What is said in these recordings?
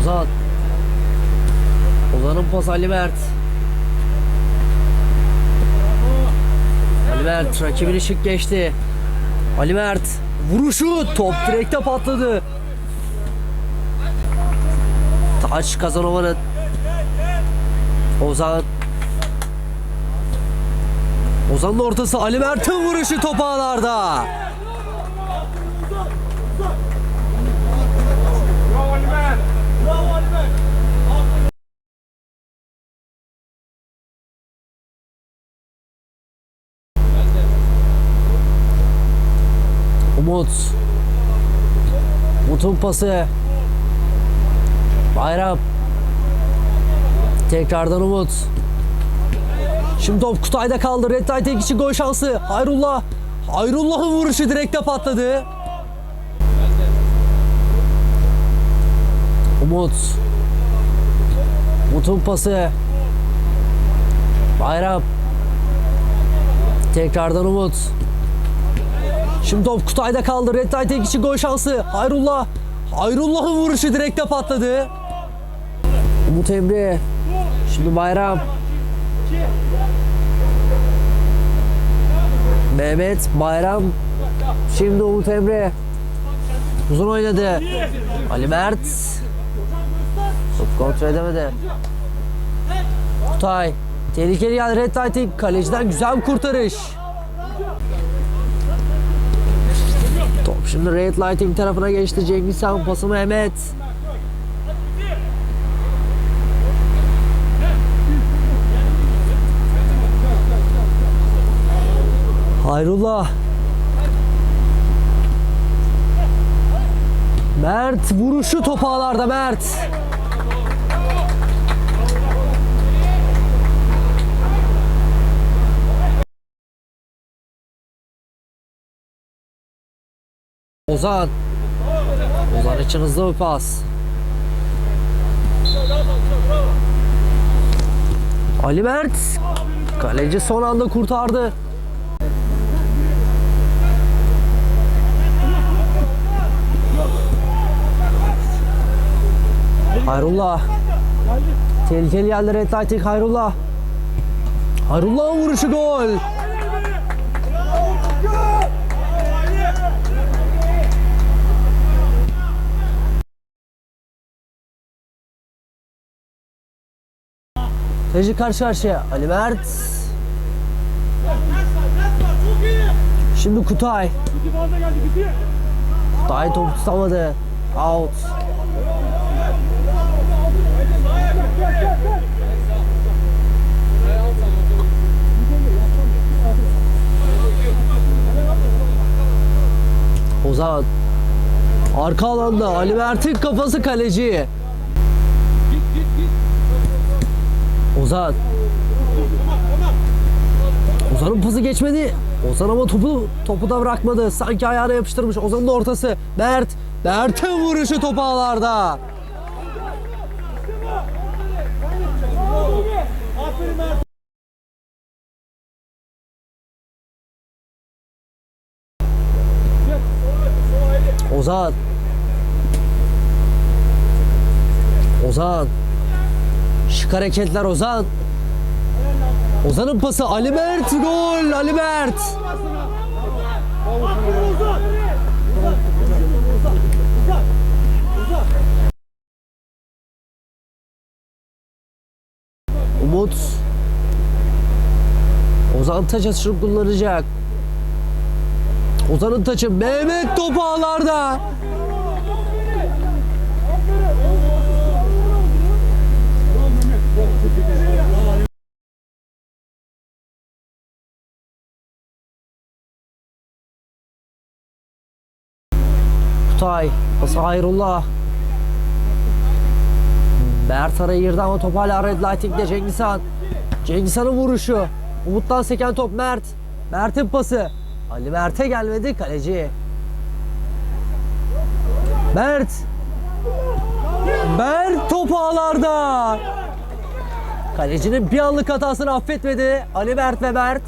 Ozan. Ozan'ın pas Ali Mert. Ali Mert rakibini şık geçti. Ali Mert vuruşu top direkte patladı. Taç Kazanova'nın Ozan Ozan'ın ortası Ali Mert'in vuruşu top ağlarda. Umut. Umut'un pası. Bayram. Tekrardan Umut. Şimdi top Kutay'da kaldı. Red Light tek için gol şansı. Hayrullah. Hayrullah'ın vuruşu direkte patladı. Umut. Umut'un pası. Bayram. Tekrardan Umut. Şimdi top Kutay'da kaldı. Red Light tek için gol şansı. Hayrullah. Hayrullah'ın vuruşu direkte patladı. Umut Emre. Şimdi Bayram. Mehmet Bayram. Şimdi Umut Emre. Uzun oynadı. Ali Mert. Top kontrol edemedi. Kutay. Tehlikeli geldi Red Light'in kaleciden güzel kurtarış. Top şimdi Red Lighting tarafına geçti. Cengiz Han pası Mehmet. Hayrullah. Mert vuruşu top ağlarda Mert. Ozan. Ozan için hızlı bir pas. Ali Mert. Kaleci son anda kurtardı. Hayrullah. Tehlikeli yerlere Atletik Hayrullah. Hayrullah'ın vuruşu gol. Kaleci karşı karşıya. Ali Mert. Şimdi Kutay. Kutay topu tutamadı. Out. Ozan. Arka alanda Ali Mert'in kafası kaleci. Ozan. Ozan'ın pası geçmedi. Ozan ama topu topu da bırakmadı. Sanki ayağına yapıştırmış. Ozan'ın ortası. Mert. Mert'in vuruşu top ağlarda. Ozan. Ozan. Şık hareketler Ozan. Ozan'ın pası Ali Mert gol Ali Mert. Umut. Ozan taç atışını kullanacak. Ozan'ın taçı Mehmet top ağlarda. Kutay. Hayrullah. Mert araya girdi ama top hala Red Lighting'de Cengiz Han. Vuruşu. Umut'tan seken top Mert. Mert'in pası. Ali Mert'e gelmedi kaleci. Mert. Mert top ağlarda. Kalecinin bir anlık hatasını affetmedi. Ali Mert ve Mert.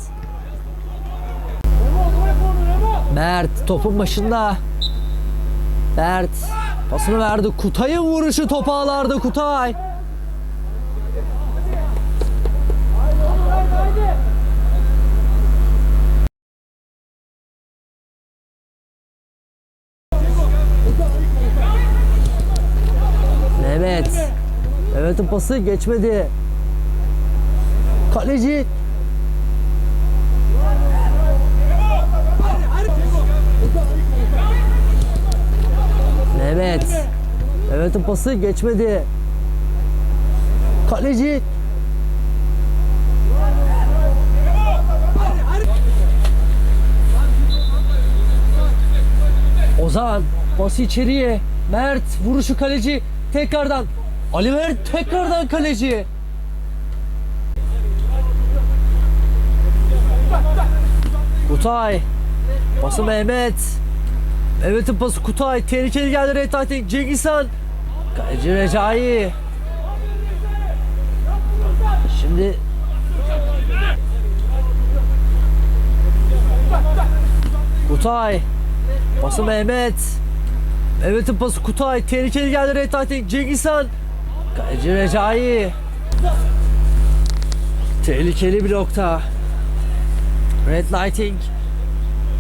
Mert topun başında. Mert pasını verdi. Kutay'ın vuruşu top ağlarda Kutay. Mehmet. Mehmet'in pası geçmedi. Kaleci. Mehmet. Mehmet'in pası geçmedi. Kaleci. Ozan pası içeriye. Mert vuruşu kaleci. Tekrardan. Ali Mert tekrardan kaleci. Kutay. Pası Mehmet. Mehmet'in pası Kutay. Tehlikeli geldi Red Lighting. Cengiz. Kaleci Recai. Şimdi Kutay. Pası Mehmet. Mehmet'in pası Kutay. Tehlikeli geldi Red Lighting. Cengiz Han. Kaleci Recai. Tehlikeli bir nokta. Red Lighting.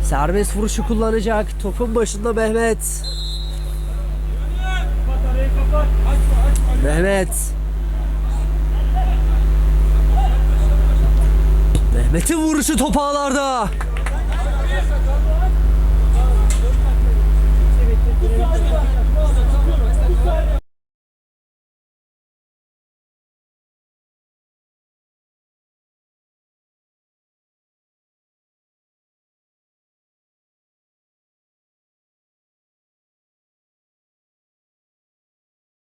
Serbest vuruşu kullanacak. Topun başında Mehmet. Mehmet. Mehmet'in vuruşu top ağlarda.